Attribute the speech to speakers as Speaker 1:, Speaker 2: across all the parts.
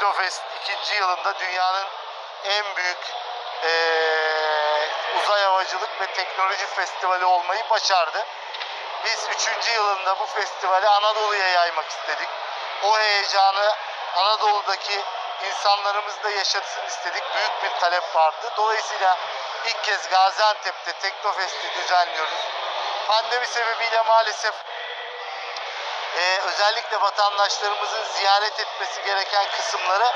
Speaker 1: Teknofest ikinci yılında dünyanın en büyük eee, uzay havacılık ve teknoloji festivali olmayı başardı. Biz üçüncü yılında bu festivali Anadolu'ya yaymak istedik. O heyecanı Anadolu'daki insanlarımız da yaşatsın istedik. Büyük bir talep vardı. Dolayısıyla ilk kez Gaziantep'te Teknofest'i düzenliyoruz. Pandemi sebebiyle maalesef ee, özellikle vatandaşlarımızın ziyaret etmesi gereken kısımları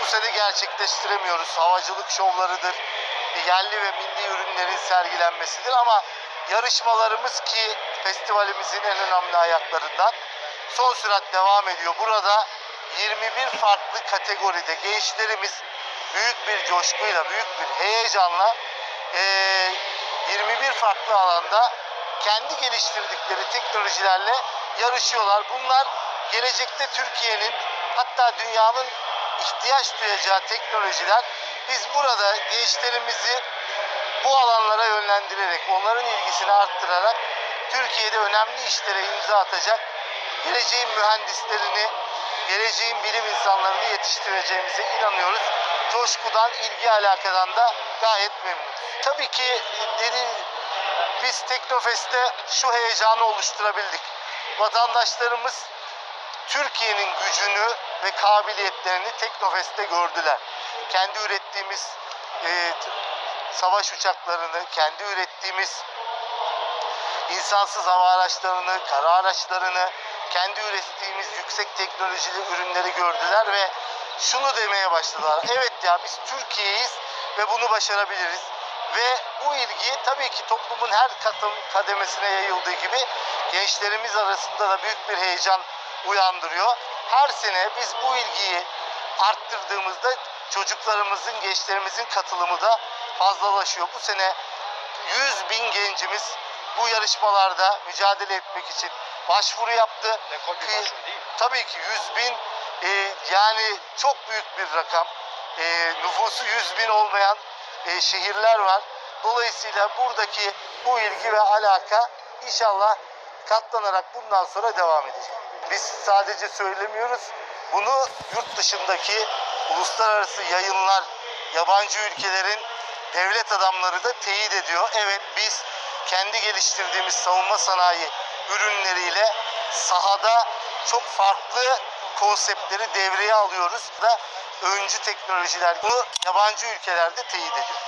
Speaker 1: bu sene gerçekleştiremiyoruz. Havacılık şovlarıdır, yerli ve milli ürünlerin sergilenmesidir ama yarışmalarımız ki festivalimizin en önemli ayaklarından son sürat devam ediyor. Burada 21 farklı kategoride gençlerimiz büyük bir coşkuyla, büyük bir heyecanla eee, 21 farklı alanda kendi geliştirdikleri teknolojilerle yarışıyorlar. Bunlar gelecekte Türkiye'nin hatta dünyanın ihtiyaç duyacağı teknolojiler. Biz burada gençlerimizi bu alanlara yönlendirerek, onların ilgisini arttırarak Türkiye'de önemli işlere imza atacak geleceğin mühendislerini, geleceğin bilim insanlarını yetiştireceğimize inanıyoruz. Coşkudan, ilgi alakadan da gayet memnunuz. Tabii ki dedi, biz Teknofest'te şu heyecanı oluşturabildik. Vatandaşlarımız Türkiye'nin gücünü ve kabiliyetlerini Teknofest'te gördüler. Kendi ürettiğimiz e, savaş uçaklarını, kendi ürettiğimiz insansız hava araçlarını, kara araçlarını, kendi ürettiğimiz yüksek teknolojili ürünleri gördüler ve şunu demeye başladılar. Evet ya biz Türkiye'yiz ve bunu başarabiliriz. Ve bu ilgi tabii ki toplumun her kademesine yayıldığı gibi gençlerimiz arasında da büyük bir heyecan uyandırıyor. Her sene biz bu ilgiyi arttırdığımızda çocuklarımızın, gençlerimizin katılımı da fazlalaşıyor. Bu sene 100 bin gencimiz bu yarışmalarda mücadele etmek için başvuru yaptı.
Speaker 2: Rekor bir başvuru değil mi?
Speaker 1: Tabii ki 100 bin e, yani çok büyük bir rakam. E, nüfusu 100 bin olmayan e, şehirler var. Dolayısıyla buradaki bu ilgi ve alaka inşallah katlanarak bundan sonra devam edecek. Biz sadece söylemiyoruz. Bunu yurt dışındaki uluslararası yayınlar, yabancı ülkelerin devlet adamları da teyit ediyor. Evet biz kendi geliştirdiğimiz savunma sanayi ürünleriyle sahada çok farklı konseptleri devreye alıyoruz da öncü teknolojiler bunu yabancı ülkelerde teyit ediyor.